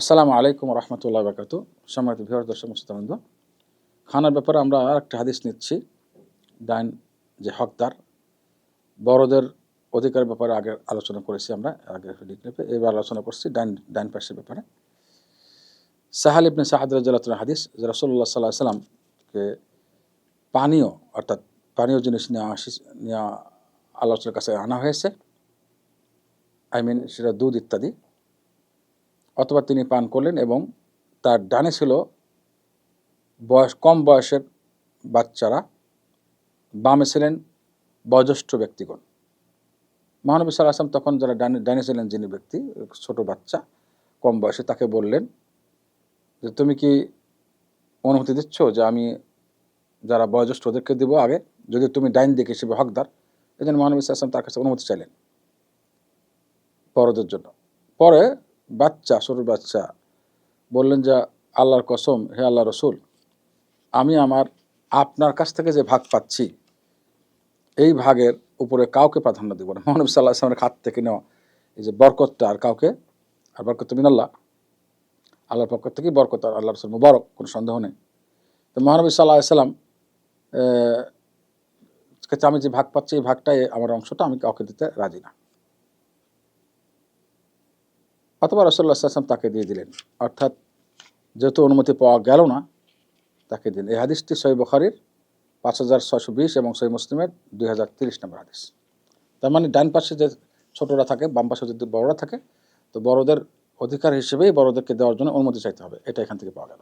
আসসালামু আলাইকুম রহমতুল্লাহ বাকাতু সম্মানিত ভিওর দর্শক মুস্তানন্দ খানার ব্যাপারে আমরা একটা হাদিস নিচ্ছি ডাইন যে হকদার। বড়দের অধিকার ব্যাপারে আগে আলোচনা করেছি আমরা, আগে এবার আলোচনা করছি ডাইন ডাইন পাশের ব্যাপারে। সাহাল ইবনে সাহাদ রাজ্লাতুল হাদিস, যে রসল্লাহ সাল্লাহ সাল্লামকে পানীয়, অর্থাৎ পানীয় জিনিস নেওয়া আসি নেওয়া আলোচনার কাছে আনা হয়েছে। আই মিন সেটা দুধ ইত্যাদি। অথবা তিনি পান করলেন এবং তার ডানে ছিল বয়স, কম বয়সের বাচ্চারা। বামে ছিলেন বয়োজ্যেষ্ঠ ব্যক্তিগণ। মহানবী সাল্লাহ আসলাম তখন যারা ডানে ডানে ছিলেন যিনি ব্যক্তি, ছোট বাচ্চা, কম বয়সে তাকে বললেন যে, তুমি কি অনুমতি দিচ্ছ যে আমি যারা বয়োজ্যেষ্ঠ ওদেরকে দেবো আগে? যদি তুমি ডাইন দিকে হিসেবে হকদার এই জন্য মহানবী সাল্লাহ আসলাম তার কাছে অনুমতি চাইলেন বড়দের জন্য। পরে বাচ্চা ছোট বাচ্চা, বললেন যে, আল্লাহর কসম, হে আল্লাহ রসুল, আমি আমার আপনার কাছ থেকে যে ভাগ পাচ্ছি, এই ভাগের উপরে কাউকে প্রাধান্য দেবো না। মহানবী সাল্লাহ আসলামের খাত থেকে নেওয়া, এই যে বরকতটা আর কাউকে, আর বরকত মিনাল্লাহ আল্লাহর পক্ষ থেকেই বরকত আর আল্লাহ রসুল মুবারক, কোনো সন্দেহ নেই। তো মহানবী সাল্লাহ সাল্লাম আমি যে ভাগ পাচ্ছি, এই ভাগটাই আমার অংশটা, আমি কাউকে দিতে রাজি না। অথবা রসল্লা আসলাম তাকে দিয়ে দিলেন। অর্থাৎ যেহেতু অনুমতি পাওয়া গেল না, তাকে দিলেন। এই হাদিসটি সই বখারির পাঁচ হাজার ছশো বিশ এবং সই মুসলিমের দুই হাজার তিরিশ নম্বর হাদিস। তার মানে ডান পাশে যে ছোটরা থাকে, বাম পাশে যদি বড়রা থাকে, তো বড়দের অধিকার হিসেবেই বড়দেরকে দেওয়ার জন্য অনুমতি চাইতে হবে। এটা এখান থেকে পাওয়া গেল।